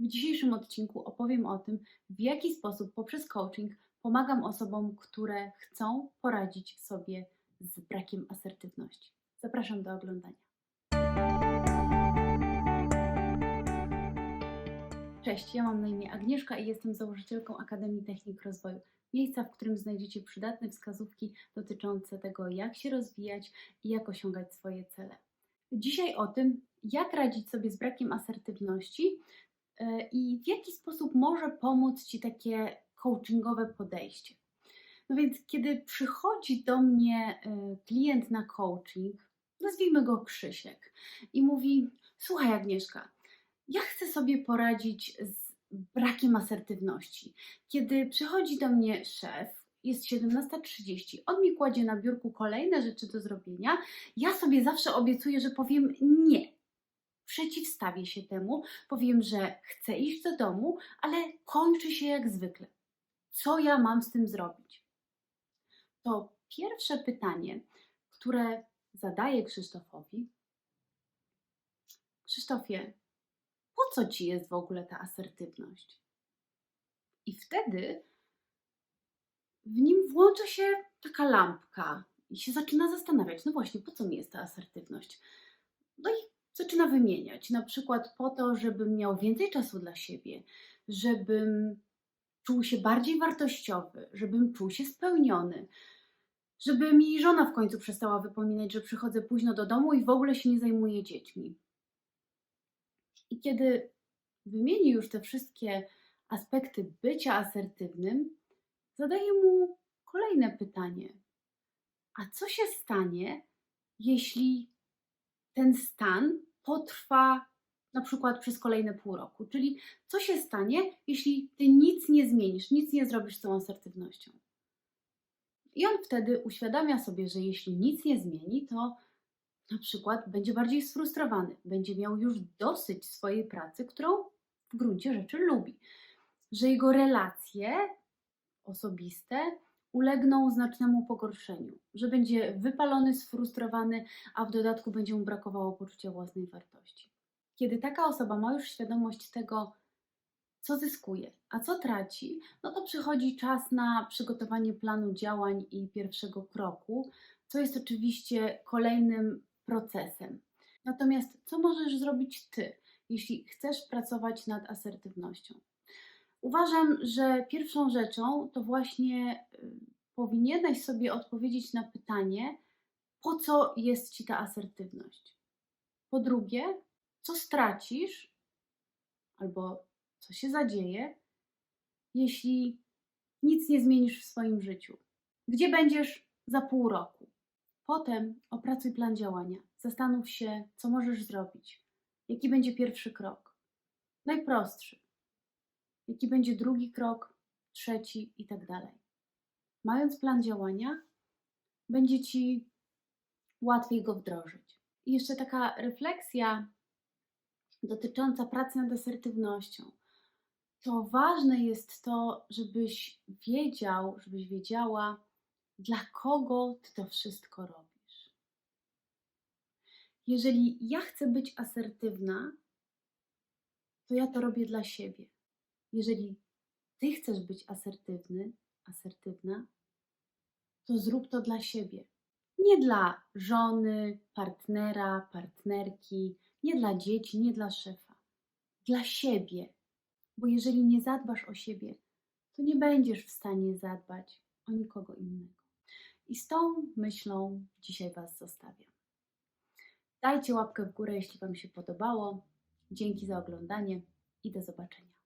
W dzisiejszym odcinku opowiem o tym, w jaki sposób poprzez coaching pomagam osobom, które chcą poradzić sobie z brakiem asertywności. Zapraszam do oglądania. Cześć, ja mam na imię Agnieszka i jestem założycielką Akademii Technik Rozwoju. Miejsca, w którym znajdziecie przydatne wskazówki dotyczące tego, jak się rozwijać i jak osiągać swoje cele. Dzisiaj o tym, jak radzić sobie z brakiem asertywności i w jaki sposób może pomóc Ci takie coachingowe podejście. No więc, kiedy przychodzi do mnie e, klient na coaching, nazwijmy go Krzysiek, i mówi: Słuchaj, Agnieszka, ja chcę sobie poradzić z brakiem asertywności. Kiedy przychodzi do mnie szef, jest 17.30, on mi kładzie na biurku kolejne rzeczy do zrobienia, ja sobie zawsze obiecuję, że powiem nie. Przeciwstawię się temu, powiem, że chcę iść do domu, ale kończy się jak zwykle. Co ja mam z tym zrobić? To pierwsze pytanie, które zadaję Krzysztofowi. Krzysztofie, po co ci jest w ogóle ta asertywność? I wtedy w nim włącza się taka lampka i się zaczyna zastanawiać, no właśnie, po co mi jest ta asertywność? No i zaczyna wymieniać, na przykład po to, żebym miał więcej czasu dla siebie, żebym czuł się bardziej wartościowy, żebym czuł się spełniony, żeby mi żona w końcu przestała wypominać, że przychodzę późno do domu i w ogóle się nie zajmuję dziećmi. I kiedy wymieni już te wszystkie aspekty bycia asertywnym, zadaję mu kolejne pytanie. A co się stanie, jeśli ten stan potrwa na przykład przez kolejne pół roku? Czyli co się stanie, jeśli ty nic nie zmienisz, nic nie zrobisz z tą asertywnością? I on wtedy uświadamia sobie, że jeśli nic nie zmieni, to na przykład będzie bardziej sfrustrowany, będzie miał już dosyć swojej pracy, którą w gruncie rzeczy lubi, że jego relacje osobiste ulegną znacznemu pogorszeniu, że będzie wypalony, sfrustrowany, a w dodatku będzie mu brakowało poczucia własnej wartości. Kiedy taka osoba ma już świadomość tego, co zyskuje, a co traci, no to przychodzi czas na przygotowanie planu działań i pierwszego kroku, co jest oczywiście kolejnym procesem. Natomiast co możesz zrobić ty, jeśli chcesz pracować nad asertywnością? Uważam, że pierwszą rzeczą to właśnie y, powinieneś sobie odpowiedzieć na pytanie, po co jest ci ta asertywność. Po drugie, co stracisz albo co się zadzieje, jeśli nic nie zmienisz w swoim życiu. Gdzie będziesz za pół roku? Potem opracuj plan działania. Zastanów się, co możesz zrobić. Jaki będzie pierwszy krok? Najprostszy. Jaki będzie drugi krok, trzeci i tak dalej. Mając plan działania, będzie ci łatwiej go wdrożyć. I jeszcze taka refleksja dotycząca pracy nad asertywnością. To ważne jest to, żebyś wiedział, żebyś wiedziała, dla kogo ty to wszystko robisz. Jeżeli ja chcę być asertywna, to ja to robię dla siebie. Jeżeli ty chcesz być asertywny, asertywna, to zrób to dla siebie. Nie dla żony, partnera, partnerki, nie dla dzieci, nie dla szefa. Dla siebie. Bo jeżeli nie zadbasz o siebie, to nie będziesz w stanie zadbać o nikogo innego. I z tą myślą dzisiaj Was zostawiam. Dajcie łapkę w górę, jeśli Wam się podobało. Dzięki za oglądanie i do zobaczenia.